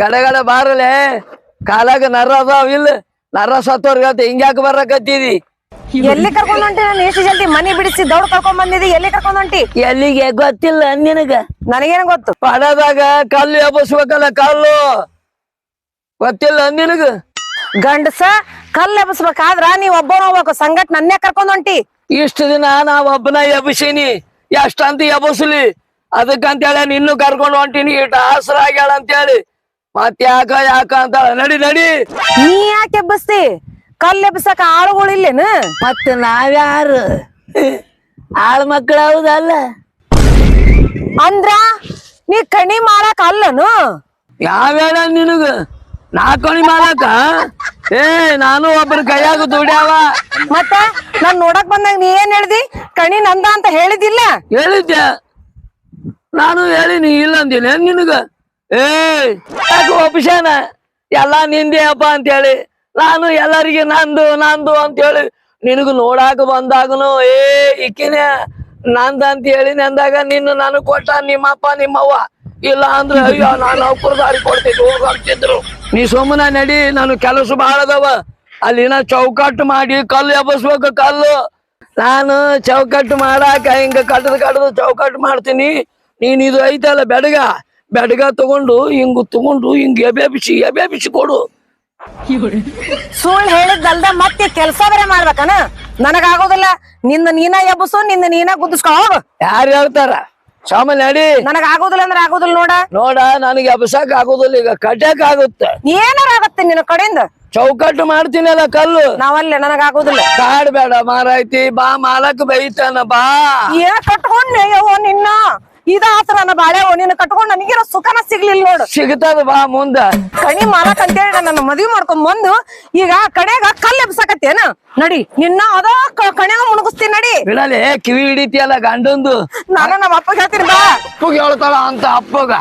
ಗಡಗಡ ಬಾರಲೆ. ಕಾಲಾಗ ನರ ಅದಾವ ಇಲ್ಲ. ನರ ಸತ್ತೋರ್ಗತ್ತೆ ಹಿಂಗ್ಯಾಕ ಬರಕತ್ತಿದಿ? ಎಲ್ಲಿ ಕರ್ಕೊಂಡ್ ಹೊಂಟಿ ನಾನು ಎಷ್ಟು ಜಲ್ದಿ ಮನಿ ಬಿಡಿಸಿ ದೌಡ್ ಕರ್ಕೊಂಡ್ ಬಂದಿದ್ದಿ ಎಲ್ಲಿ ಕರ್ಕೊಂಡ್ ಹೊಂಟಿ? ಎಲ್ಲಿಗೆ ಗೊತ್ತಿಲ್ಲ ನಿನಗ. ನನಗೇನ ಗೊತ್ತು? ಪಡದಾಗ ಕಲ್ಲು ಎಬ್ಬಸ್ಬೇಕಲ್ಲ ಕಲ್ಲು. ಗೊತ್ತಿಲ್ಲ ನಿನಗ? ಗಂಡಸ ಕಲ್ಲು ಎಬ್ಬಸ್ಬೇಕಾದ್ರ ನೀವ್ ಒಬ್ಬನ ಹೋಗ್ಬೇಕು. ಸಂಗಟ್ ನನ್ನೇ ಕರ್ಕೊಂಡ್ ಹೊಂಟಿ. ಇಷ್ಟು ದಿನ ನಾ ಒಬ್ಬನ ಎಬ್ಬಸೀನಿ ಎಷ್ಟಂತ ಎಬ್ಬಸ್ಲಿ ಅದಕ್ಕಂತೇಳಿ ನಿನ್ನೂ ಕರ್ಕೊಂಡು ಹೊಂಟೀನಿ. ಇಟ್ಟು ಆಸರ ಆಗ್ಯಾಳ ಅಂತೇಳಿ ಮತ್ ಯಾಕ ಯಾಕ ಅಂತ ನಡಿ ನಡಿ. ನೀ ಯಾಕೆ ಎಬ್ಬಸ್ತಿ? ಕಲ್ಲು ಎಬ್ಸಕ ಆಳುಗಳು ಇಲ್ಲೇನು? ಮತ್ತ ನಾವ್ಯಾರು? ಆಳ್ ಮಕ್ಕಳು ಹೌದಲ್ಲ? ಅಂದ್ರ ನೀ ಕಣಿ ಮಾಡಕ್ ಅಲ್ಲನು? ಯಾವ್ಯಾರ ನಿನಗ? ನಾ ಕಣಿ ಮಾಡಕ? ಏ ನಾನು ಒಬ್ಬರು ಕೈಯಾಗ ದುಡ್ಯಾವ. ಮತ್ತ ನಾನ್ ನೋಡಕ್ ಬಂದಾಗ ನೀ ಏನ್ ಹೇಳ್ದಿ? ಕಣಿ ನಂದ ಅಂತ ಹೇಳಿದಿಲ್ಲ ಹೇಳಿದ್ದೆ ನಾನು ಹೇಳಿನಿ ಇಲ್ಲ ಅಂದಿನ. ನಿನಗ? ಏ ಯಾಕೆ ಒಪ್ಪಿಸ್ಯಾನ ಎಲ್ಲಾ ನಿಂದೆ ಅಪ್ಪ ಅಂತೇಳಿ. ನಾನು ಎಲ್ಲರಿಗೆ ನಂದು ನಂದು ಅಂತೇಳಿ. ನಿನಗೂ ನೋಡಾಕ ಬಂದಾಗನು, ಏ, ಇಕ್ಕಿನ, ನಂದ ಅಂತ ಹೇಳಿ ನಂದಾಗ ನಿನ್ನ ನಾನು ಕೊಟ್ಟ ನಿಮ್ಮಪ್ಪ, ನಿಮ್ಮವ್ವ. ಇಲ್ಲ ಅಂದ್ರೆ, ಅಯ್ಯೋ, ನಾನು ಅವ್ರ ದಾರಿ ಹೋಗ್ತಿದ್ರು ಹೋಗ ನೀ ಸುಮ್ಮನೆ ನಡಿ, ನಾನು ಕೆಲಸ ಬಹಳ ಅದಾವ. ಅಲ್ಲಿನ ಚೌಕಟ್ಟು ಮಾಡಿ, ಕಲ್ಲು ಎಬ್ಬಸ್ಬೇಕು, ಕಲ್ಲು. ನಾನು ಚೌಕಟ್ಟು ಮಾಡಾಕ ಹಿಂಗ ಕಟ್ಟದ ಕಟ್ಟದ ಚೌಕಟ್ಟು ಮಾಡ್ತೀನಿ. ನೀನ್ ಇದು ಐತಲ್ಲ, ಬೆಡಗ. ಬೆಡಗ ತಗೊಂಡು ಹಿಂಗ್ ತಗೊಂಡು ಹಿಂಗ್ ಎಬ್ಯಾಬಿಸಿ ಎಬೆಬಿಸಿ ಕೊಡು. ಸುಳ್ಳು ಹೇಳಿದ್ದಲ್ದ ಮತ್ತೆ ಕೆಲ್ಸ ಬೇರೆ ಮಾಡ್ಬೇಕನ? ನನಗಾಗೋದಿಲ್ಲ. ನಿನ್ನ ನೀನ ಎಬ್ಬಸು ನಿನ್ನ ನೀನ ಗುದ್ದಿಸ್ಕೊ ಹೋಗು. ಯಾರು ಹೇಳ್ತಾರ? ಸಾಮಾನ್ಯ ನಡಿ. ನನಗ ಆಗೋದಿಲ್ಲ ಅಂದ್ರೆ ಆಗೋದಿಲ್ಲ ನೋಡ. ನೋಡ ನನಗೆ ಎಬ್ಸಕ್ ಆಗೋದಿಲ್ಲ ಈಗ ಕಟ್ಯಾಕ್ ಆಗುತ್ತೆ. ಏನಾರ ಆಗತ್ತೆ ನಿನ್ನ ಕಡೆಯಿಂದ? ಚೌಕಟ್ಟು ಮಾಡ್ತೀನಲ್ಲ ಕಲ್ಲು. ನಾವಲ್ಲ ನನಗ ಆಗೋದಿಲ್ಲ ಕಾಡ್ಬೇಡ ಮಾರಾಯ್ತಿ ಬಾ ಮಾಲಕ್ ಬೈತಾನ ಬಾ. ಏನ ಕಟ್ಕೊಂಡ್ ನಿನ್ನ? ಇದ ಆತರ ನನ್ನ ಬಾಳೆ ಓಣಿನ ಕಟ್ಕೊಂಡು ನನಗಿರೋ ಸುಖನ ಸಿಗ್ಲಿಲ್ಲ ನೋಡು. ಸಿಗ್ತದ ಬಾ ಮುಂದ. ಕಣಿ ಮಾಲಕ್ ಅಂತೇಳಿ ನನ್ನ ಮದ್ವಿ ಮಾಡ್ಕೊಂಡ್ ಬಂದು ಈಗ ಕಡೆಗ ಕಲ್ಲು ಎಬ್ಸಕತ್ತೇನ? ನಡಿ ನಿನ್ನ ಅದ ಕಣ್ಯಾಗ ಮುಣಗಿಸ್ತೀನಿ ನಡಿ. ಬಿಡಲೆ ಕಿವಿ ಹಿಡಿತಿಯಲ್ಲ ಗಂಡಂದು. ನಾನು ನಮ್ಮ ಅಪ್ಪ ಹೇಳ್ತೀನಿ ಬಾ. ಅಪ್ಪಗ ಹೇಳ್ತಾಳ ಅಂತ ಅಪ್ಪಗ.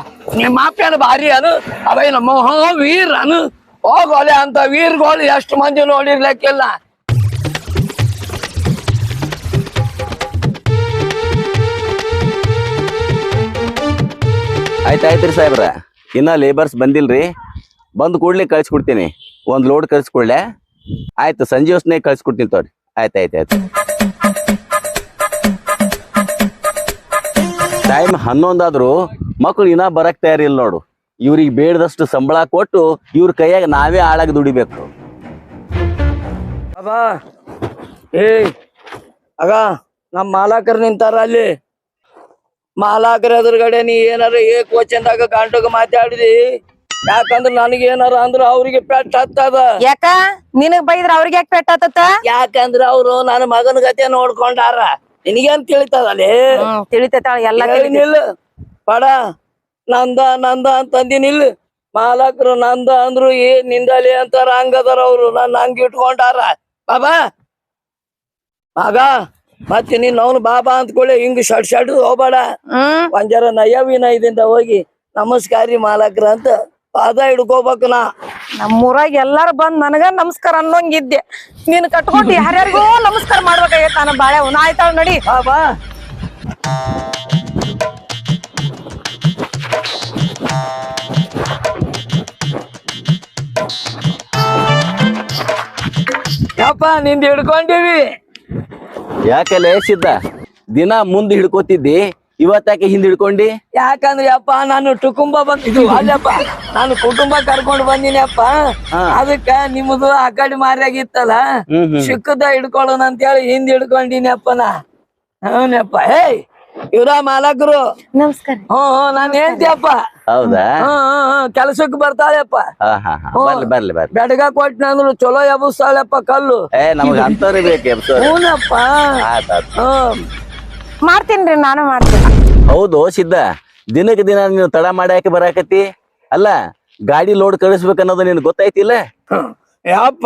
ನಿಮ್ಮ ಅಪ್ಪನ ಭಾರಿ ಅದು ಅವೇನ ಮೋಹ ವೀರ್ ಅನು ಹೋಗೋಲೆ ಅಂತ ವೀರ್ಗಳು ಎಷ್ಟು ಮಂದಿ ನೋಡಿರ್ಲಿಕ್ಕಿಲ್ಲ. ಆಯ್ತಾಯ್ತ್ರಿ ಸಾಹೇಬ್ರ. ಇನ್ನ ಲೇಬರ್ಸ್ ಬಂದಿಲ್ರಿ. ಬಂದು ಕೂಡ್ಲೆ ಕಳ್ಸಿಕೊಡ್ತೀನಿ. ಒಂದ್ ಲೋಡ್ ಕಳ್ಸಿಕೊಡ್ಲೆ. ಆಯ್ತು, ಸಂಜೆ ಹೊಸ್ನಾಗ ಕಳ್ಸಿಕೊಡ್ತೀನಿ ತೋರಿ ಆಯ್ತು ಆಯ್ತು ಆಯ್ತು. ಟೈಮ್ ಹನ್ನೊಂದಾದ್ರು ಮಕ್ಳು ಇನ್ನ ಬರಕ್ ತಯಾರಿಲ್ಲ ನೋಡು. ಇವ್ರಿಗೆ ಬೇಡದಷ್ಟು ಸಂಬಳ ಕೊಟ್ಟು ಇವ್ರ ಕೈಯಾಗ ನಾವೇ ಆಳಾಗಿ ದುಡಿಬೇಕು. ಅಗ ಏ ಆಗ ನಮ್ಮ ಮಾಲಾಕರ್ ನಿಂತಾರ ಅಲ್ಲಿ. ಮಾಲಾಕರ ಎದುರುಗಡೆ ನೀ ಏನಾರ ಏ ಕೋಚಂದಾಗ ಗಂಟಗ ಮಾತಾಡಿದಿ? ಯಾಕಂದ್ರ ನನಗೆ ಏನಾರ ಅಂದ್ರ ಅವ್ರಿಗೆ ಪೆಟ್ಟ ಹತ್ತದ. ಯಾಕ? ನಿನಗ್ ಬೈದ್ರ ಅವ್ರಿಗೆ ಯಾಕೆ ಪೆಟ್ಟಾತತ್ತ ಯಾಕಂದ್ರ ಅವ್ರು ನನ್ನ ಮಗನ ಗತೆ ನೋಡ್ಕೊಂಡಾರ. ನಿನಗೇನ್ ತಿಳಿತದಲ್ಲಿ ತಿಳಿತೈತಾಳ ಎಲ್ಲ. ನಿಲ್ ಪಡ ನಂದ ನಂದ ಅಂತಂದಿ ನಿಲ್ ಮಾಲಕರು ನಂದ ಅಂದ್ರು ಏನ್ ನಿಂದಲಿ ಅಂತಾರ ಹಂಗದಾರ ಅವ್ರು ನನ್ನ ಹಂಗ ಇಟ್ಕೊಂಡಾರ ಬಾಬಾ ಮಗ. ಮತ್ತೆ ನೀನ್ ಅವ್ನು ಬಾಬಾ ಅಂದ್ಕೊಳ್ಳಿ ಹಿಂಗ್ ಶಡ್ ಶಡ್ ಹೋಗ್ಬೇಡ. ಒಂಜರ ನಯ ವಿನಯದಿಂದ ಹೋಗಿ ನಮಸ್ಕಾರಿ ಮಾಲಕ್ರ ಅಂತ ಪಾದ ಹಿಡ್ಕೋಬೇಕು ನಾ. ನಮ್ಮೂರಾಗ ಎಲ್ಲಾರು ಬಂದ್ ನನಗ ನಮಸ್ಕಾರ ಅನ್ನೋಂಗಿದ್ದೆ. ನೀನ್ ಕಟ್ಕೊಂಡು ಯಾರ್ಯಾರಿಗೂ ನಮಸ್ಕಾರ ಮಾಡ್ಬೇಕಾಗೈತ ನಾನು ಬಾಳೆ ಉನ ಆಯ್ತಾಳ ನಡಿ. ಬಾಬಾ ಯಪ್ಪ ನಿಂದ ಹಿಡ್ಕೊಂಡಿವಿ. ಯಾಕಲೆ ಸಿದ್ದ? ದಿನ ಮುಂದೆ ಹಿಡ್ಕೋತಿದ್ದಿ ಇವತ್ತಾಕೆ ಹಿಂದ್ ಹಿಡ್ಕೊಂಡಿ? ಯಾಕಂದ್ರೆ ಅಪ್ಪ ನಾನು ಟುಕುಂಬ ಬಂದಿದ್ದು ಅಲ್ಲಪ್ಪ ನಾನು ಕುಟುಂಬ ಕರ್ಕೊಂಡು ಬಂದಿನಿ ಅಪ್ಪ ಹಾ. ಅದಕ್ಕ ನಿಮ್ದು ಆ ಮಾರಿಯಾಗಿತ್ತಲ್ಲ ಮಾರ್ಯಾಗಿತ್ತಲ್ಲ ಹಿಡ್ಕೊಳ್ಳೋಣ ಅಂತ ಹೇಳಿ ಹಿಂದ್ ಹಿಡ್ಕೊಂಡಿನಿ ಅಪ್ಪ ನಾ ಹೌನಪ್ಪ ಹೇಯ್ ಇವ್ರ ಮಾಲಕರು. ನಮಸ್ಕಾರ. ಹ್ಮ್ ನಾನು ನಾನ್ ಹೇಳ್ತಿಯಪ್ಪ ಹೌದಾ? ಕೆಲಸಕ್ಕೆ ಬರ್ತಾಳೆಪ್ಪ. ಹಾ ಹಾ ಹಾ. ಬರ್ಲಿ ಬರ್ಲಿ ಬರ್ಲಿ. ಬೆಡಗ ಕೊಟ್ನಂದ್ರು ಚಲೋ ಎಬ್ಬಿಸ್ತಾಳೆಪ್ಪ ಕಲ್ಲು. ಏ ನಮಗ ಅಂತವ್ರಿ ಬೇಕು ಹ್ಮ್. ಮಾಡ್ತೀನ್ರಿ ನಾನು ಮಾಡ್ತೀನಿ. ಹೌದು ಸಿದ್ಧ. ದಿನಕ್ಕೆ ದಿನ ನೀನು ತಡ ಮಾಡ್ಯಾಕೆ ಬರಾಕತಿ ಅಲ್ಲ ಗಾಡಿ ಲೋಡ್ ಕಳಿಸ್ಬೇಕು ಅನ್ನೋದು ನಿನ್ ಗೊತ್ತಾಯ್ತಿಲ್ಲ? ಯಾಪ ಯಪ್ಪ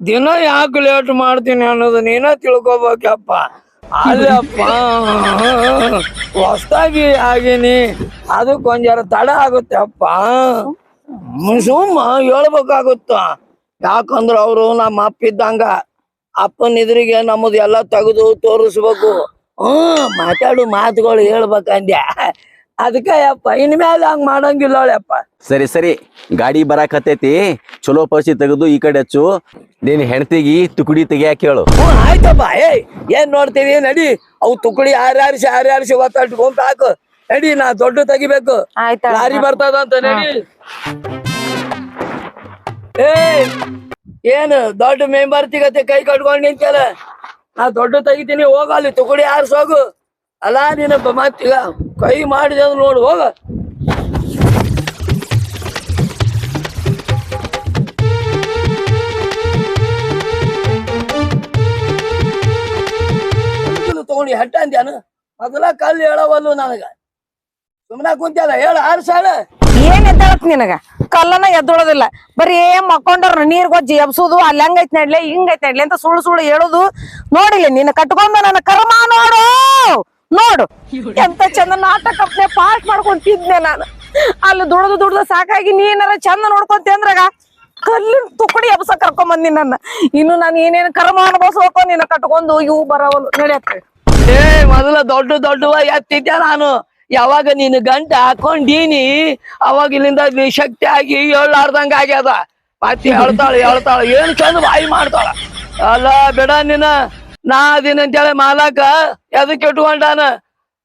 ದಿನ ಯಾಕೆ ಲೇಟ್ ಮಾಡ್ತೀನಿ ಅನ್ನೋದು ನೀನ ತಿಳ್ಕೊಬೇಕಪ್ಪ. ಅಲ್ಲಪ್ಪ. ಹೊಸ್ದಾಗಿ ಆಗಿನಿ. ಅದು ಜರ ತಡ ಆಗುತ್ತೆ ಅಪ್ಪ. ಸುಮ್ಮ ಹೇಳ್ಬೇಕಾಗುತ್ತ? ಯಾಕಂದ್ರ ಅವರು ನಮ್ಮ ಅಪ್ಪ ಇದ್ದಂಗ ಅಪ್ಪನ ಎದುರಿಗೆ ನಮ್ಮದು ಎಲ್ಲ ತೆಗೆದು ತೋರಿಸ್ಬೇಕು. ಹ್ಮ್, ಮಾತಾಡು ಮಾತುಗಳು ಹೇಳ್ಬೇಕಂದ್ಯ? ಅದಕ್ಕ ಯಪ್ಪ ಇನ್ಮೇಲೆ ಹಂಗ್ ಮಾಡಂಗಿಲ್ಲ ಯಪ್ಪ. ಸರಿ ಸರಿ ಗಾಡಿ ಬರಾಕತ್ತೈತಿ ಚಲೋ ಪರ್ಸಿ ತೆಗೆದು ಈ ಕಡೆ ಹಚ್ಚು. ನೀನ್ ಹೆಣ್ತಿಗಿ ತುಕಡಿ ತೆಗಿಯಾಕ ಹೇಳು. ಆಯ್ತಪ್ಪ ಏಯ್ ಏನ್ ನೋಡ್ತೀವಿ ನಡಿ ಅವು ತುಕಡಿ ಆರ್ಯಾರಿಸಿ ಆರ್ಯಾರಿಸಿ ಒತ್ತಟ್ಕೊಂತ ಹಾಕು ನಡಿ ನಾ ದೊಡ್ಡ ತೆಗಿಬೇಕು. ಆಯ್ತಾ ಲಾರಿ ಬರ್ತದಂತ ನಡಿ. ಏಯ್ ಏನು ದೊಡ್ಡ ಮೆಂಬರ್ ಸಿಗತ್ತೆ ಕೈ ಕಟ್ಕೊಂಡ್ ನಿಂತಲ್ಲ ನಾ ದೊಡ್ಡ ತೆಗಿತೀನಿ ಹೋಗಲ್ಲಿ ತುಕುಡಿ ತುಕಡಿ ಆರ್ಸೋಗು. ಅಲ್ಲ ನೀನು ಮತ್ತೀಗ ಕೈ ಮಾಡಿದೆ ಅಂದ್ರೆ ನೋಡು, ಹೋಗ. ತಗೊಂಡು ಹೆಟ್ಟ ಅಂದ್ಯಾನ? ಮೊದಲ ಕಲ್ಲು ಹೇಳವಲ್ಲು ನನಗ. ಸುಮ್ಮನೆ ಕುಂತ್ಯಲ್ಲ, ಹೇಳ, ಆರ್ಸಾಳ. ಏನ್ ಎದ್ದಾಳತ್ ನಿನಗ? ಕಲ್ಲನ ಎದ್ದೊಳದಿಲ್ಲ. ಬರೀ ಮಕ್ಕೊಂಡ್ರ ನೀರ್ ಗೊಜ್ಜಿ ಎಬ್ಸುದು, ಅಲ್ಲಿ ಹಂಗೈತ್ ನಡ್ಲೆ, ಹಿಂಗೈತ್ ನಡ್ಲೆ ಅಂತ ಸುಳ್ಳು ಸುಳ್ಳು ಹೇಳುದು ನೋಡಿಲ್ಲ. ನಿನ್ನ ಕಟ್ಕೊಂಡ ನನ್ನ ಕರ್ಮ ನೋಡು. ನೋಡು. ಎಂತ ಚಂದ ನಾಟಕ ಪಾಸ್ ಮಾಡ್ಕೊಂತಿದ್ನೆ ನಾನು. ಅಲ್ಲಿ ದುಡ್ದು ದುಡ್ದು ಸಾಕಾಗಿ ನೀನಾರ ಚಂದ ನೋಡ್ಕೊಂತಿ ಅಂದ್ರಾಗ ಕಲ್ಲಿನ ತುಕಡಿ ಎಬ್ಸ ಕರ್ಕೊಂಡ್ ಬಂದಿ ನನ್ನ. ಇನ್ನು ನಾನು ಏನೇನು ಕರ್ಮ ಅನುಭವಿಸ್ಬೇಕು ನಿನ್ನ ಕಟ್ಕೊಂಡು ಇವು ಬರವಲ್ಲ. ನಡೆಯತ್ತೆ ಏ ಮೊದಲ ದೊಡ್ಡ ದೊಡ್ಡವ ಎತ್ತಿದ್ದೆ ನಾನು. ಯಾವಾಗ ನೀನು ಗಂಟೆ ಹಾಕೊಂಡೀನಿ ಅವಾಗ ಇಲ್ಲಿಂದ ನಿಶಕ್ತಿ ಆಗಿ ಹೇಳಾರ್ದಂಗ ಆಗ್ಯದ. ಮತ್ತೆ ಹೇಳ್ತಾಳ ಹೇಳ್ತಾಳ ಏನ್ ಚಂದ ಬಾಯಿ ಮಾಡ್ತಾಳ? ಅಲ್ಲ ಬೇಡ ನೀನ. ನಾ ಅದಿನ ಅಂತೇಳಿ ಮಾಲಕ, ಎದಕ್ಕೆ ಇಟ್ಕೊಂಡಾನ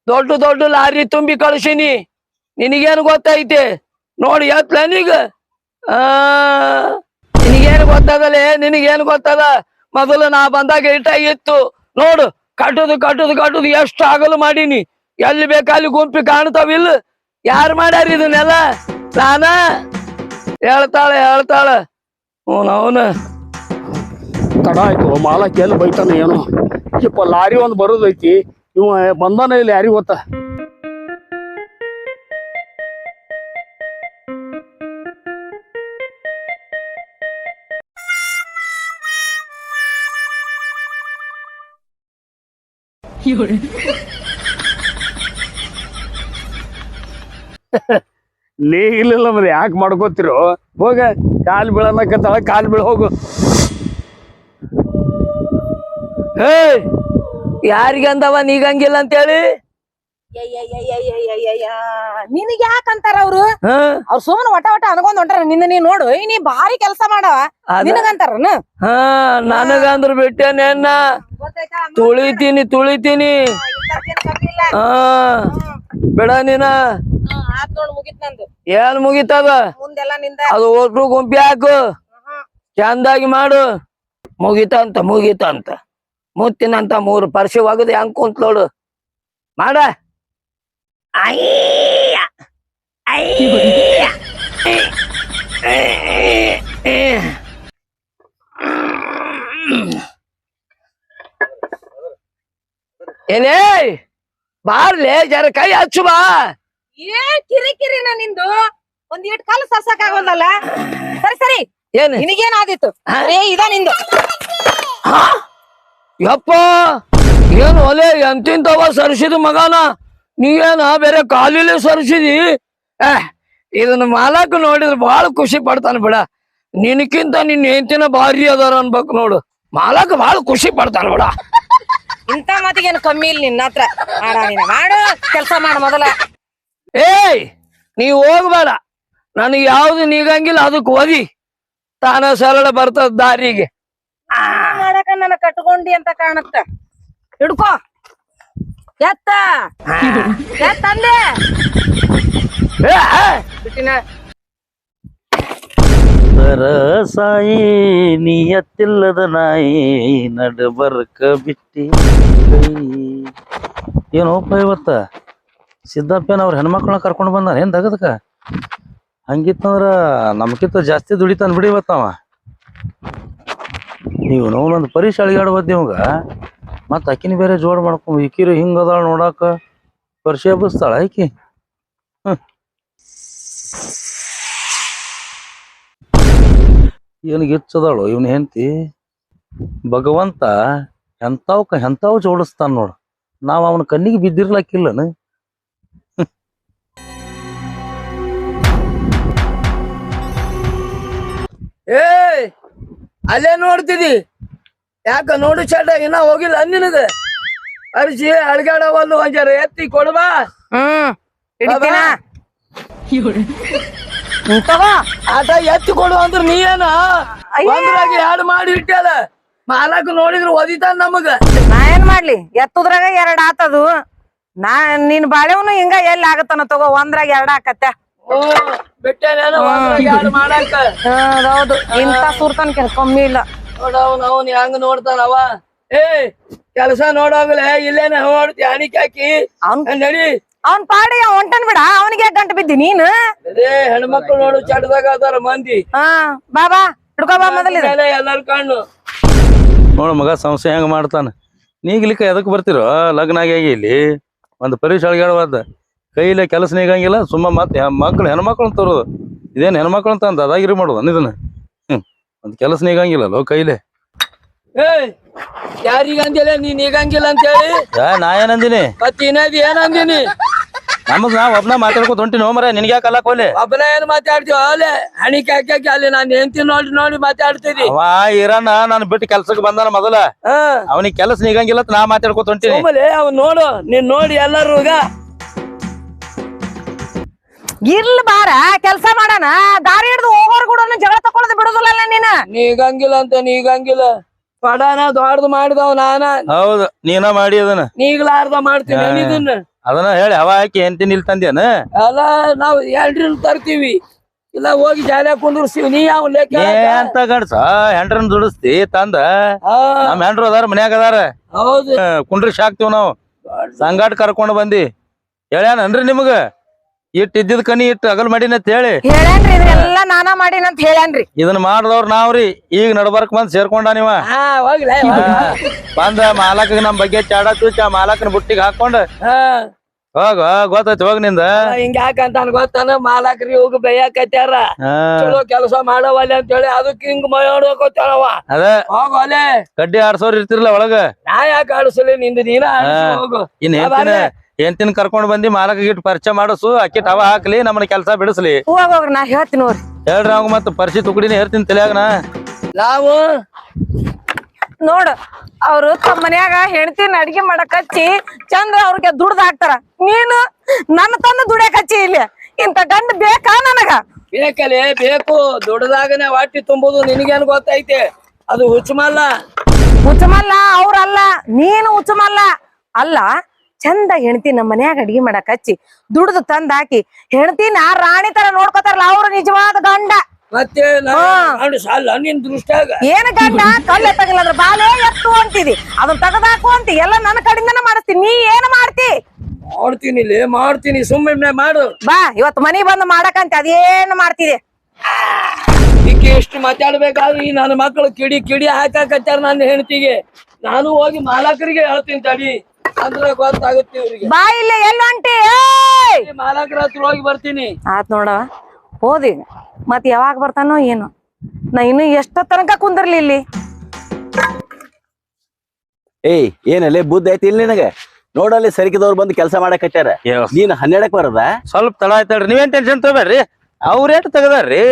ದೊಡ್ಡ ದೊಡ್ಡ ಲಾರಿ ತುಂಬಿ ಕಳ್ಸಿನಿ. ನಿನಗೇನು ಗೊತ್ತೈತೆ? ನೋಡಿ ಎತ್ಲ ನೀಗ. ಆ, ನಿನಗೇನು ಗೊತ್ತದಲೇ? ನಿನಗೇನು ಗೊತ್ತದ? ಮೊದಲು ನಾ ಬಂದಾಗ ಇಟ್ಟಾಗಿತ್ತು ನೋಡು, ಕಟ್ಟುದು ಕಟ್ಟುದು ಕಟ್ಟುದು ಎಷ್ಟು ಆಗಲು ಮಾಡೀನಿ. ಎಲ್ಲಿ ಬೇಕಲ್ಲಿ ಗುಂಪಿ ಕಾಣ್ತಾವಿಲ್ಲ ಯಾರು ಮಾಡ್ಯಾರ ಇದನ್ನೆಲ್ಲ? ನಾನ? ಹೇಳ್ತಾಳೆ ಹೇಳ್ತಾಳೆ. ಹ್ಞೂ ತಡ ಆಯ್ತು, ಮಾಲಕ್ ಎಲ್ಲಿ ಬೈತಾನೆ ಏನೋ. ಇಪ್ಪ, ಲಾರಿ ಒಂದು ಬರೋದೈತಿ, ಇವ ಬಂದಾನ ಇಲ್ಲಿ ಲಾರಿ ಗೊತ್ತ? ನೀ ಇಲ್ಲ ಮರಿ, ಯಾಕೆ ಮಾಡ್ಕೋತಿರೋ? ಹೋಗ, ಕಾಲ್ ಬೀಳನಕತ್ತಾಳ ಕಾಲ್ ಬೀಳ ಹೋಗು. ಹೇ ಯಾರಿಗಂದವ ನೀಗಂಗಿಲ್ಲ ಅಂತೇಳಿ? ನಿನಗ್ ಯಾಕಂತಾರ ಅವ್ರು? ಹ? ಅವ್ರ ಸುಮ್ಮನೆ ಒಟ ಒಟ ಅನ್ಕೊಂಡ್ ಹೊಂಟಾರ. ನಿನ್ನ ನೀ ನೋಡು. ನೀ ಭಾರಿ ಕೆಲಸ ಮಾಡವ. ನಿನಗಂತಾರ ನಿನಗಂತಾರನ? ಹಾ ನನಗಂದ್ರ ಬಿಟ್ಟೇನ ತುಳಿತೀನಿ ತುಳಿತೀನಿ. ಹಾ. ಬೇಡ ನೀನ. ಮುಗಿತ್ ಏನ್ ಮುಗಿತದ ಮುಂದೆಲ್ಲ ನಿಂದ. ಅದು ಒಬ್ರು ಗುಂಪಿ ಹಾಕು. ಚಂದಾಗಿ ಮಾಡು. ಮುಗಿತಂತ ಮುಗಿತಂತ. ಮುತ್ತಿನಂತ ಮೂರು ಪರ್ಶಿ ಒಗದು ಹೆಂಗ್ ಕುಂತ್ ನೋಡು ಮಾಡ. ಅಯ್ಯ. ಅಯ್ಯ. ಏನೇ? ಬಾರ್ಲೆ ಜರ ಕೈ ಹಚ್ಚು ಬಾ. ಏ ಕಿರಿ ಕಿರಿನ ನಿಂದು. ಒಂದ್ ಇಟ್ ಕಾಲ ಸರ್ಸಕ್ ಆಗೋದಲ್ಲ? ಸರಿ ಸರಿ. ಏನು? ನಿನಗೇನಾದಿತ್ತು? ಏ ಇದ ನಿಂದು. ಹಾ? ಯಪ್ಪ ಏನು ಒಲೆ ಎಂತಿಂತವ ಸರಿಸಿದ ಮಗನ? ನೀವೇನ ಬೇರೆ ಕಾಲಿಲೆ ಸರಿಸಿದಿ? ಏ ಇದನ್ನ ಮಾಲಕ ನೋಡಿದ್ರೆ ಬಹಳ ಖುಷಿ ಪಡ್ತಾನೆ ಬಿಡ. ನಿನಕ್ಕಿಂತ ನಿನ್ ಹೆಂತಿನ ಭಾರಿ ಅದಾರ ಅನ್ಬೇಕು ನೋಡು. ಮಾಲಕ ಬಹಳ ಖುಷಿ ಪಡ್ತಾನ ಬಿಡ. ಇಂತ ಮಾತಿಗೇನು ಕಮ್ಮಿ ಇಲ್ಲ ನಿನ್ನ ಹತ್ರ. ಮಾಡು ಕೆಲಸ ಮಾಡು ಮೊದಲ. ಏಯ್ ನೀ ಹೋಗ್ಬೇಡ. ನನಗೆ ಯಾವ್ದು ನೀಗಂಗಿಲ್ಲ ಅದಕ್ಕೆ ಓದಿ ತಾನ ಸರಳ ಬರ್ತದ ದಾರಿಗೆ. ಮಾಡಕ ನನ್ನ ಕಟ್ಕೊಂಡಿ ಅಂತ ಕಾಣತ್ತ. ಹಿಡ್ಕೋ. ಎತ್ತ. ಎತ್ತ ಅಂದೆ ಎತ್ತಿಲ್ಲದ ಬಿಟ್ಟಿನ. ಸಾಯಿ ನಿಯತ್ತಿಲ್ಲದ ನಾಯಿ ನಡಬರ್ಕ ಬಿಟ್ಟಿ. ಏನೋಪ್ಪ ಇವತ್ತ? ಸಿದ್ದಪ್ಪನ ಅವ್ರ ಹೆಣ್ಮಕ್ಳನ್ನ ಕರ್ಕೊಂಡು ಬಂದ ಏನ್ ತಗದಕ ಹಂಗಿತ್ತಂದ್ರ ನಮ್ಕಿಂತ ಜಾಸ್ತಿ ದುಡಿತಾನ ಬಿಡಿ ಇವತ್ತವ ನೀವು ಒಂದು ಪರೀಕ್ಷೆ ಅಳಿಗಾಡ್ಬೋದು ಇವಂಗ ಮತ್ತ ಅಕ್ಕಿನ ಬೇರೆ ಜೋಡ್ ಮಾಡ್ಕೊಂಡ್ ಇಕ್ಕಿರು ಹಿಂಗ ಅದಾಳ ನೋಡಾಕ ಪರಿಚಯ ಬಸ್ತಾಳ ಆಕಿ ಇವನಿಗೆ ಹೆಚ್ಚದಾಳು ಇವನ ಹೆಂಡತಿ. ಭಗವಂತ ಎಂತಾವ್ಕ ಎಂತಾವ್ ಜೋಡಿಸ್ತಾನ ನೋಡು. ನಾವು ಅವನ ಕಣ್ಣಿಗೆ ಬಿದ್ದಿರ್ಲಾಕಿಲ್ಲನು ಏಯ್ ಅಲ್ಲೇ ನೋಡ್ತಿದಿ. ಯಾಕ ನೋಡು ಚಟ ಇನ್ನ ಹೋಗಿಲ್ಲ ನಿನಗ. ಅರ್ಜಿ ಅಳ್ಗಾಡವಲ್ಲು ಒಂಜಾರ ಎತ್ತಿ ಕೊಡ್ಬಾ ಹ್ಮ್. ಹಿಡಿತೀನ? ತಗೋ ಆಟ ಎತ್ತಿ ಕೊಡು ಅಂದ್ರ ನೀ ಏನ ಒಂದ್ರಾಗ ಎರಡು ಮಾಡಿ ಇಟ್ಟಲ್ಲ. ಮಾಲಕ್ ನೋಡಿದ್ರ ಒದಿತ ನಮಗ. ನಾ ಏನ್ ಮಾಡ್ಲಿ? ಎತ್ತದ್ರಾಗ ಎರಡ್ ಆತದು. ನಾ ನಿನ್ ಬಾಳೆವನು ಹಿಂಗ ಎಲ್ಲಿ ಆಗತ್ತನ ತಗೋ ಒಂದ್ರಾಗ ಎರಡ್ ಆಕತ್ತ ಹೌದು. ಇಂತ ಸುರ್ತನ್ ಕಮ್ಮಿ ಇಲ್ಲ. ನೋಡವ್ನ ಅವ್ನ ಹೆಂಗ್ ನೋಡ್ತಾನ ಅವ? ಏ ಕೆಲಸ ನೋಡೋಗ್ಲೆ ಇಲ್ಲೇನ ಹೊಡ್ತಿ ಅಣಿಕೆ ಹಾಕಿ. ಅವ್ನ್ ನಡಿ. ಅವ್ನ್ ಪಾಡಿ ಹೊಂಟನ್ ಬಿಡ. ಅವನಿಗೆ ಗಂಟು ಬಿದ್ದಿ ನೀನು? ಅದೇ ಹೆಣ್ಮಕ್ಳು ನೋಡು ಚಡ್ದಾಗ ಅದಾರ ಮಂದಿ. ಹಾ ಬಾಬಾ ಹಿಡ್ಕೋ ಬಾ ಮೊದಲಿದ. ಮೇಲೆ ಎಲ್ಲಾರ ಕಣ್ಣು. ನೋಡು ಮಗ ಸಂಶಯ ಹೆಂಗ್ ಮಾಡ್ತಾನ? ನೀಗ್ಲಿಕ್ಕ ಎದಕ್ ಬರ್ತಿರೋ? ಲಗ್ನ ಆಗಿ ಇಲ್ಲಿ? ಒಂದು ಪರೀಕ್ಷೆ ಅಳಗಾಡವಾದ ಕೈಲೇ ಕೆಲಸ ನೀಗಂಗಿಲ್ಲ ಸುಮ್ಮ ಮತ್ತೆ ಮಕ್ಳು ಹೆಣ್ಮಕ್ಳು ತರೋದು. ಇದೇನು ಹೆಣ್ಮಕ್ಳು ಅಂತ ಅಂತ ಅದಾಗಿರಿ ಮಾಡೋದು ಇದನ್ನ? ಹ್ಮ್ ಒಂದು ಕೆಲಸ ನೀಗಂಗಿಲ್ಲ ಲೋ ಕೈಲೇ. ಏ ಯಾರಿಗ ಅಂದಿಲ್ಲ ನೀನ್ ಈಗಂಗಿಲ್ಲ ಅಂತ ಹೇಳಿ? ಯಾ ನಾ ಏನಂದಿನಿ ಮತ್ ಇನ್ನದ್ ಏನ್ ಅಂದಿನಿ? ನಮಗ್ ನಾವ್ ಒಬ್ನ ಮಾತಾಡ್ಕೊತ ಹೊಂಟಿ ನೋ ಮರ ನಿನ್ಗೆ ಯಾಕೆ ಕೊಲೆ ಒಬ್ಬನ ಏನ್ ಮಾತಾಡ್ತೀವಿ ಅಲ್ಲೇ ಹಣಿಕೆ ಹಾಕಿ ಅಲ್ಲಿ ನಾನ್ ಹೆಂಡ್ತಿ ನೋಡಿ ನೋಡಿ ಮಾತಾಡ್ತೀನಿ. ಅವ ಇರಣ್ಣ ನಾನು ಬಿಟ್ಟು ಕೆಲ್ಸಕ್ಕೆ ಬಂದಾನ ಮೊದಲ. ಅವನಿಗೆ ಕೆಲಸ ನೀಗಂಗಿಲ್ಲ ಅಂತ ನಾ ಮಾತಾಡ್ಕೊತ ಹೊಂಟಿನಿ. ಒಮ್ಮಲೆ ಅವ್ ನೋಡು ನೀನ್ ನೋಡಿ ಎಲ್ಲರೂ ಈಗ. ಇರ್ಲಿ ಬಾರ ಕೆಲ್ಸ ಮಾಡಣ. ದಾರಿ ಹಿಡ್ದು ಹೋಗೋರ್ ಕೂಡ ಜಗಳ ತಕೊಳ್ಳೋದು ಬಿಡುದಿಲ್ಲ ನೀನ? ನೀಗಂಗಿಲ್ಲ ಅಂತ ನೀಗಂಗಿಲ್ಲ. ಪಡಾನ ದೊಡ್ಡದು ಮಾಡಿದವ್ ನಾನ. ಹೌದು ನೀನ ಮಾಡಿ ಅದನ್ನ. ನೀಗ್ಲಾರ್ದ ಮಾಡ್ತೀನಿ ಇದನ್ನ ಅದನ್ನ ಹೇಳಿ ಅವ ಹಾಕಿ ಎಂತ ನಿಲ್ ತಂದೇನ ಅಲ್ಲ ನಾವ್ ಎಲ್ರಿನ್ ತರ್ತೀವಿ. ಇಲ್ಲ ಹೋಗಿ ಜಾಲ ಕುಂದ್ರಸ್ತೀವಿ. ನೀ ಅವ್ ಲೆಕ್ಕ ಅಂತ ಗಡ್ಸ ಹೆಂಡ್ರನ್ ದುಡಿಸ್ತಿ ತಂದ. ಹಾ, ನಮ್ ಹೆಂಡ್ರು ಅದಾರ ಮನ್ಯಾಗ ಅದಾರ. ಹೌದು. ಕುಂಡ್ರಿಸಿ ಹಾಕ್ತಿವ್ ನಾವು. ಸಂಗಾಟ ಕರ್ಕೊಂಡ್ ಬಂದಿ. ಹೇಳ್ಯಾನನ್ರಿ ನಿಮಗ? ಇಟ್ ಇದ್ದಿದ್ ಕನಿ ಇಟ್ ಅಗಲ್ ಮಾಡಿನ ಅಂತ ಹೇಳಿ. ನಾನಾ ಇದೆಲ್ಲ ನಾನಾ ಮಾಡಿನಂತ ಹೇಳ್ಯಾನ್ರಿ ಇದನ್ನ ಮಾಡ್ದವ್ರ ನಾವ್ರಿ ಈಗ ನಡ್ಬರ್ಕ್ ಬಂದ್ ಸೇರ್ಕೊಂಡ ನೀವ. ಹಾ ಹೋಗ್ಲೇ ಬಂದ ಮಾಲಕ ನಮ್ ಬಗ್ಗೆ ಚಾಡ ಚಾ ಮಾಲಕನ ಬುಟ್ಟಿಗೆ ಹಾಕೊಂಡ್. ಹಾ. ಹೋಗ ಗೊತ್ತಾಯ್ತು ಹೋಗ್ನಿಂದ. ಹಿಂಗ ಯಾಕಂತ ಗೊತ್ತಾನ? ಮಾಲಕ್ರಿ ಹೋಗಿ ಬೇಯಾಕತ್ಯಾರ. ಚಲೋ ಕೆಲಸ ಮಾಡವಲ್ಲ ಅಂತ ಹೇಳಿ ಅದಕ್ಕೆ ಹಿಂಗ್ ಮಾಡೋಕೋತಾರವ ಅದ. ಹೋಗೋಲೆ ಕಡ್ಡಿ ಆಡ್ಸೋರ್ ಇರ್ತಿರ್ಲ ಒಳಗ. ನಾ ಯಾಕೆ ಆಡಿಸಲಿ? ನಿಂದ ನೀನ ಹೋಗು. ಇನ್ ಆ, ಹೆಂತಿನ ಕರ್ಕೊಂಡ್ ಬಂದಿ ಮಾಲಕ ಗಿಟ್ ಪರಿಚಯ ಮಾಡಸು ಅಕ್ಕಿಟ್ ಅವ ಹಾಕ್ಲಿ ನಮ್ಮನ್ನ ಕೆಲಸ ಬಿಡಿಸ್ಲಿ. ನಾ ಹೇಳ್ತೀನಿ ನೋಡ್ರಿ. ಹೇಳ್ರಿ ಅವ್ ಮತ್ತ ಪರಿಚಯ ತುಕಡಿನ ಹೇಳ್ತೀನಿ ತಲ್ಯಾಗನ ನಾವು ನೋಡು ಅವ್ರು ತಮ್ಮ ಮನ್ಯಾಗ ಹೆಣ್ತಿನ ಅಡಿಗೆ ಮಾಡಕ್ ಹಚ್ಚಿ ಚಂದ ಅವ್ರಿಗೆ ದುಡ್ದು ಹಾಕ್ತಾರ. ನೀನು ನನ್ನ ತಂದು ದುಡಿಯಕ್ ಹಚ್ಚಿ ಇಲ್ಲಿ. ಇಂತ ಗಂಡ ಬೇಕಾ ನನಗ? ಬೇಕಲೇ ಬೇಕು. ದುಡ್ದಾಗನೆ ವಾಟಿ ತುಂಬುದು ನಿನಗೇನ್ ಗೊತ್ತೈತೆ? ಅದು ಹುಚ್ಚಮಲ್ಲ. ಹುಚ್ಚಮಲ್ಲ ಅವ್ರಲ್ಲ. ನೀನು ಹುಚ್ಚಮಲ್ಲ. ಅಲ್ಲ ಚಂದ ಹೆಣ್ತಿ ನಮ್ಮ ಮನ್ಯಾಗ ಅಡಿಗೆ ಮಾಡಕ್ ಹಚ್ಚಿ ದುಡ್ದು ತಂದ ಹಾಕಿ ಹೆಣ್ತಿನ ರಾಣಿ ತರ ನೋಡ್ಕೋತಾರಲ್ಲ ಅವ್ರು ನಿಜವಾದ ಗಂಡ. ಮತ್ತೆ ನಾನು ದೃಷ್ಟ್ಯಾಗ? ಏನ್ ಗಂಡ? ಕಲ್ಲ ತಗಲ್ಲ ಅದ್ರ ಬಾಲೆ ಎತ್ತು ಅಂತಿದಿ. ಅದನ್ನ ತಗದಾಕು ಅಂತ. ಎಲ್ಲ ನನ್ನ ಕಡೆಯಿಂದನ ಮಾಡಿಸ್ತೀನಿ ನೀ ಏನ್ ಮಾಡ್ತಿ? ಮಾಡ್ತೀನಿ ಲೇ ಮಾಡ್ತೀನಿ. ಸುಮ್ಮನೆ ಮಾಡು. ಬಾ ಇವತ್ತು ಮನಿ ಬಂದು ಮಾಡಕಂತ ಅದೇನು ಮಾಡ್ತಿದೆ? ಈಕೆ ಎಷ್ಟು ಮಾತಾಡ್ಬೇಕಾದ್ರೆ ಈ ನನ್ನ ಮಕ್ಕಳು ಕಿಡಿ ಕಿಡಿ ಹಾಕಾಕತ್ತಾರ ನನ್ನ ಹೆಂಡತಿಗೆ ನಾನು ಹೋಗಿ ಮಾಲಕರಿಗೆ ಹೇಳ್ತೀನಿ ತಡಿ. ಅಂದ್ರೆ ಗೊತ್ತಾಗುತ್ತೆ ಇವ್ರಿಗೆ. ಬಾ ಇಲ್ಲ ಎಲ್ಲ ಹೊಂಟಿ ಏಯ್! ಈ ಮಾಲಕರ ಹತ್ರ ಹೋಗಿ ಬರ್ತೀನಿ. ಆತ್ ನೋಡವ ಹೋದಿ. ಮತ್ ಯಾವಾಗ ಬರ್ತಾನೋ ಏನು. ನಾ ಇನ್ನು ಎಷ್ಟೋ ತನಕ ಕುಂದಿರ್ಲಿ ಇಲ್ಲಿ. ಏಯ್ ಏನಲ್ಲಿ ಬುದ್ಧ ಐತಿ ಇಲ್ಲಿ ನಿನಗೆ? ನೋಡಲ್ಲಿ ಸರಿಕಿದವ್ರು ಬಂದು ಕೆಲಸ ಮಾಡಕತ್ಯಾರ ನೀನ್ ಹನ್ನೆರಡಕ್ ಬರದ? ಸ್ವಲ್ಪ ತಡ ಆಯ್ತಲ್ರಿ ನೀವೇನ್ ಟೆನ್ಷನ್ ತಗೋಬೇಡ್ರಿ? ಅವ್ರೇಟ್ ತೆಗದಾರ್ರಿ?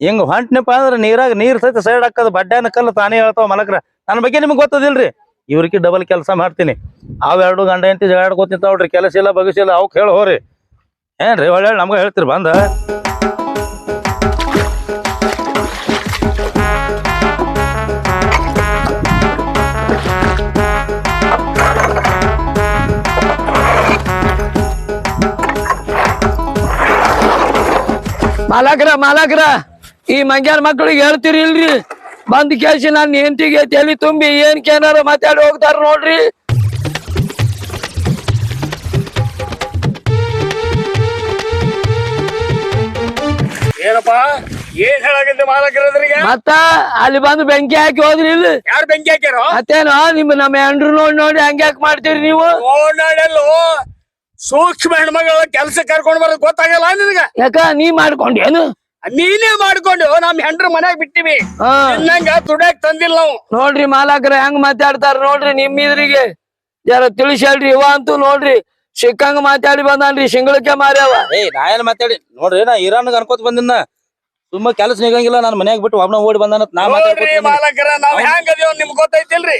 ಹಿಂಗ್ ಹೊಂಟ್ನಪ್ಪ ಅಂದ್ರ ನೀರಾಗ ನೀರ್ ಸಹಿತ ಸೈಡ್ ಹಾಕದ್ ಬಡ್ಡ್ಯಾನ ಕಲ್ಲು ತಾನೇ ಹೇಳ್ತಾವ ಮಲಕ್ರ. ನನ್ ಬಗ್ಗೆ ನಿಮ್ಗೆ ಗೊತ್ತದಿಲ್ರಿ? ಇವ್ರಿಗೆ ಡಬಲ್ ಕೆಲಸ ಮಾಡ್ತೀನಿ. ಅವೆರಡು ಗಂಡ ಹೆಂಡತಿ ಜಗಾಡ್ಕೋತಿಂತ ನೋಡ್ರಿ. ಕೆಲಸ ಇಲ್ಲ ಬಗಸಿಲ್ಲ ಅವಕ್ಕೆ ಹೇಳಿ ಹೋರಿ. ಏನ್ರಿ, ಒಳ್ಳೆ ನಮ್ಗೆ ಹೇಳ್ತೀರಿ, ಬಂದ? ಮಲಗ್ರ ಮಲಗ್ರ ಈ ಮಂಗ್ಯಾರ ಮಕ್ಕಳಿಗೆ ಹೇಳ್ತೀರಿ ಇಲ್ರಿ? ಬಂದ್ ಕೇಳಿಸಿ ನನ್ನ ಹೆಂಡತಿಗೆ ತಲೆ ತುಂಬಿ ಏನ್ ಕೇನಾರ ಮಾತಾಡಿ ಹೋಗ್ತಾರ ನೋಡ್ರಿ. ಏನಪ್ಪಾ? ಏನ್ ಹೇಳಾಗಿದ್ದೆ ಮಾಲಕರದ್ರಿಗೆ ಮತ್ತ ಅಲ್ಲಿ ಬಂದು ಬೆಂಕಿ ಹಾಕಿ ಹೋದ್ರಿ ಇಲ್ಲಿ. ಯಾರು ಬೆಂಕಿ ಹಾಕ್ಯಾರೋ? ಮತ್ತೇನು ನಿಮ್ ನಮ್ಮ ಹೆಂಡ್ರು ನೋಡಿ ನೋಡಿ ಯಾಕೆ ಮಾಡ್ತೀರಿ ನೀವು? ಸೂಕ್ಷ್ಮ ಹೆಣ್ಮಗಳ ಕೆಲ್ಸ ಕರ್ಕೊಂಡ್ ಬರೋದ್ ಗೊತ್ತಾಗಲ್ಲ ನಿನಗ? ಯಾಕ ನೀ ಮಾಡ್ಕೊಂಡೇನು? ನೀನೇ ಮಾಡ್ಕೊಂಡು ನಮ್ ಹೆಂಡ್ರ ಮನ್ಯಾಗ ಬಿಟ್ಟಿವಿ. ಹಾ. ದುಡ್ಯಾಕ್ ತಂದಿಲ್ಲ ನಾವು. ನೋಡ್ರಿ ಮಾಲಕರ ಹೆಂಗ್ ಮಾತಾಡ್ತಾರ ನೋಡ್ರಿ ನಿಮ್ ಇದ್ರಿಗೆ ಯಾರ ತಿಳಿಸಿ ಹೇಳ್ರಿ ಇವ ಅಂತೂ ನೋಡ್ರಿ ಸಿಕ್ಕಂಗ ಮಾತಾಡಿ ಬಂದಾನ್ರಿ ಸಿಂಗಳಕ್ಕೆ ಮಾರ್ಯಾವ. ಏಯ್ ನಾ ಏನ್ ಮಾತಾಡಿ? ನೋಡ್ರಿ ನಾ ಇರಾನ್ಗ ಅನ್ಕೋತ ಬಂದಿನ ಸುಮ್ಮ ಕೆಲಸ ನಿಗಂಗಿಲ್ಲ ನಾನು ಮನ್ಯಾಗ ಬಿಟ್ಟು ಒಬ್ನ ಓಡಿ ಬಂದಾನ ನಾ ನೋಡ್ರಿ ಮಾತಾಡ್ಕೊತ ಮಾಲಕರ ನಾವ್ ಹೆಂಗ್ ಅದೇವ್ ನಿಮ್ಗ್ ಗೊತ್ತೈತಿಲ್ರಿ?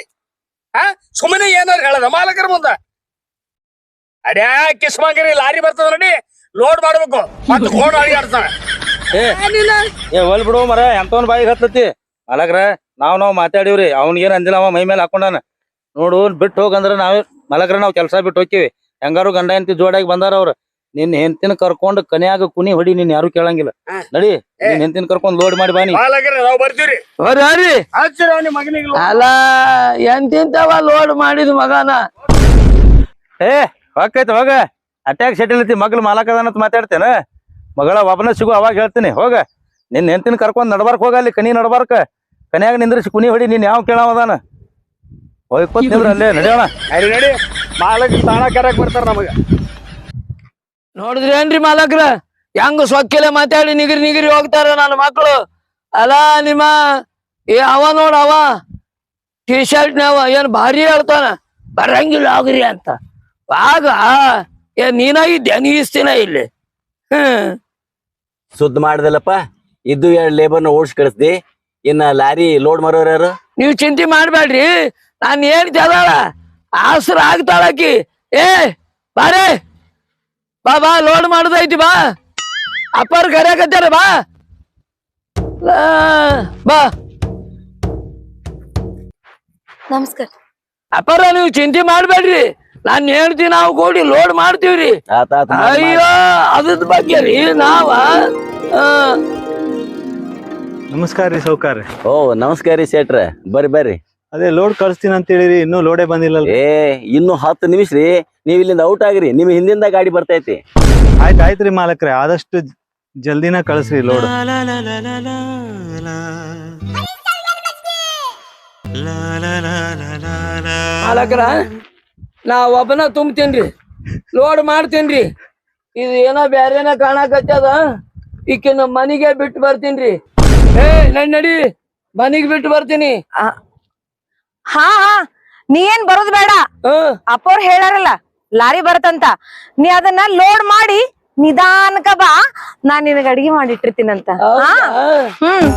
ಹಾ? ಸುಮ್ಮನೆ ಏನಾರ ಹೇಳದ ಮಾಲಕರ ಮುಂದ? ಅಡ್ಯಾ ಕಿಸ್ಮಂಗಿರಿ ಲಾರಿ ಬರ್ತದ ನೋಡಿ ಲೋಡ್ ಮಾಡ್ಬೇಕು. ಮತ್ತೆ ಕೋಡ್ ಅಡಿಗಾಡ್ತಾನೆ ಏ ಏ ಒಲ್ ಬಿಡು ಮರ ಎಂತವನ್ ಬಾಯಿಗೆ ಹತ್ತತಿ ಮಲಗ್ರ ನಾವ್ ನಾವ್ ಮಾತಾಡಿವ್ರಿ. ಅವ್ನಿಗೇನ್ ಅಂದಿಲ್ಲ ಅವ ಮೈ ಮೇಲೆ ಹಾಕೊಂಡಾನ. ನೋಡು ಬಿಟ್ಟು ಹೋಗಂದ್ರ ನಾವ್ ಮಲಗ್ರ ನಾವ್ ಕೆಲ್ಸ ಬಿಟ್ಟು ಹೋಗ್ತಿವಿ ಹೆಂಗಾರು ಗಂಡ ಹೆಂಡತಿ ಜೋಡಾಗಿ ಬಂದಾರ ಅವ್ರ. ನಿನ್ ಹೆಂತಿನ ಕರ್ಕೊಂಡ್ ಕನ್ಯಾಗ ಕುನಿ ಹೊಡಿ ನೀನ್ ಯಾರು ಕೇಳಂಗಿಲ್ಲ. ನಡಿ ನಿನ್ ಹೆಂತಿನ ಕರ್ಕೊಂಡ್ ಲೋಡ್ ಮಾಡಿ ಬಾನಿ. ಅಲ್ಲ ಎಂತಿಂತವ ಲೋಡ್ ಮಾಡಿದ ಮಗನ. ಏ ಹೋಗೈತೆ ಹೋಗ. ಅಟ್ಯಾಕ್ ಸೆಟಿಲ್ ಐತಿ ಮಗ್ಳು ಅಂತ ಮಾತಾಡ್ತೇನ? ಮಗಳ ಒಬ್ಬನ ಸಿಗು ಅವಾಗ ಹೇಳ್ತೀನಿ ಹೋಗ. ನಿನ್ ಹೆಂಡತಿನ ಕರ್ಕೊಂಡ್ ನಡಬಾರ್ಕ ಹೋಗ ಅಲ್ಲಿ ಕನಿ ನಡ್ಬಾರ್ಕ. ಕನ್ಯಾಗ ನಿಂದ್ರಿಸಿ ಕುನಿ ಹೊಡಿ ನೀನ್ ಯಾವ ಕೇಳವದಾನ ಹೋಗಿ ಕೂತ್ ನಿಂದ್ರ ಅಲ್ಲೇ ನಡೆಯೋಣ. ನಡಿ ನಡಿ. ಮಾಲಕ ತಾಣ ಕರಕ್ ಬರ್ತಾರ ನಮಗ. ನೋಡಿದ್ರಿ ಏನ್ರಿ ಮಾಲಕ್ರ? ಹೆಂಗ ಸೊಕ್ಕಿಲೆ ಮಾತಾಡಿ ನಿಗಿರಿ ನಿಗಿರಿ ಹೋಗ್ತಾರ ನನ್ನ ಮಕ್ಕಳು ಅಲ್ಲ ನಿಮ್ಮ ಏ ಅವ ನೋಡ ಅವ. ಟಿ ಶರ್ಟ್ ನವ ಏನ್ ಭಾರಿ ಹೇಳ್ತಾನ. ಬರಂಗಿಲ್ಲ ಹೋಗ್ರಿ ಅಂತ. ಆಗ ಏನ್ ನೀನಾಗಿದ್ದೆ ನೀಸ್ತಿನ ಇಲ್ಲಿ. ಸುದ್ದ ಮಾಡ್ದಲ್ಲಪ್ಪ ಇದ್ದು ಎರಡು ಲೇಬರ್ನ ಓಡಿಸಿ ಕಳಿಸ್ದಿ ಇನ್ನ ಲಾರಿ ಲೋಡ್ ಮಾರೋರು ಯಾರು? ನೀವ್ ಚಿಂತೆ ಮಾಡ್ಬೇಡ್ರಿ ನಾನು ಏನ್ ಜದಾಳ ಆಸರ ಆಗ್ತಾಳಕಿ ಏ ಬಾರೆ ಬಾ ಬಾ ಲೋಡ್ ಮಾಡುದೈತಿ ಬಾ. ಅಪ್ಪರ್ ಕರೆಯಕತ್ತಾರ ಬಾ. ಬಾ. ನಮಸ್ಕಾರ. ಅಪ್ಪರ ನೀವು ಚಿಂತೆ ಮಾಡ್ಬೇಡ್ರಿ ನಾನ್ ಹೇಳ್ತೀನಿ ನಾವು ಕೂಡಿ ಲೋಡ್ ಮಾಡ್ತೀವ್ರಿ. ಆತ ಆತ ಮಾಡ್- ಮಾಡ್. ಅಯ್ಯೋ ಅದ್ರ ಬಗ್ಗೆ ರೀ ನಾವ ಆ, ನಮಸ್ಕಾರ ರೀ ಸೌಕಾರ ಓ ನಮಸ್ಕಾರ ರೀ ಶೆಟ್ರ ಬರ್ರಿ ಬರ್ರಿ. ಅದೇ ಲೋಡ್ ಕಳಿಸ್ತೀನಿ ಅಂತ ಹೇಳಿರಿ ಇನ್ನೂ ಲೋಡೇ ಬಂದಿಲ್ಲ ಏ ಇನ್ನು ಹತ್ತು ನಿಮಿಷ ರೀ ನೀವ್ ಇಲ್ಲಿಂದ ಔಟ್ ಆಗ್ರಿ ನಿಮ್ ಹಿಂದಿಂದ ಗಾಡಿ ಬರ್ತೈತಿ. ಆಯ್ತು ಆಯ್ತು ರೀ ಮಾಲಕ್ರೆ ಆದಷ್ಟು ಜಲ್ದಿನ ಕಳಿಸ್ರಿ ಲೋಡ್ ಮಾಲಕರ ನಾ ಒಬ್ಬನ ತುಂಬ್ತೇನ್ರಿ. ಲೋಡ್ ಮಾಡ್ತೇನ್ರಿ. ಇದು ಏನೋ ಬ್ಯಾರೇನ ಕಾಣಕತ್ತದ ಈಕಿನ ಮನಿಗೆ ಬಿಟ್ಟು ಬರ್ತೀನ್ರಿ. ಏ ನಡಿ ನಡಿ. ಮನಿಗ್ ಬಿಟ್ಟು ಬರ್ತೀನಿ. ಹಾ ಹಾ. ನೀ ಏನ್ ಬರೋದ್ ಬೇಡ. ಅಪ್ಪವ್ರು ಹೇಳಾರಲ್ಲ ಲಾರಿ ಬರತ್ತಂತ. ನೀ ಅದನ್ನ ಲೋಡ್ ಮಾಡಿ ನಿಧಾನಕ ಬಾ. ನಾನ್ ನಿನಗ ಅಡಿಗೆ ಮಾಡಿಟ್ಟಿರ್ತೀನಂತ. ಹಾ. ಹ್ಮ್.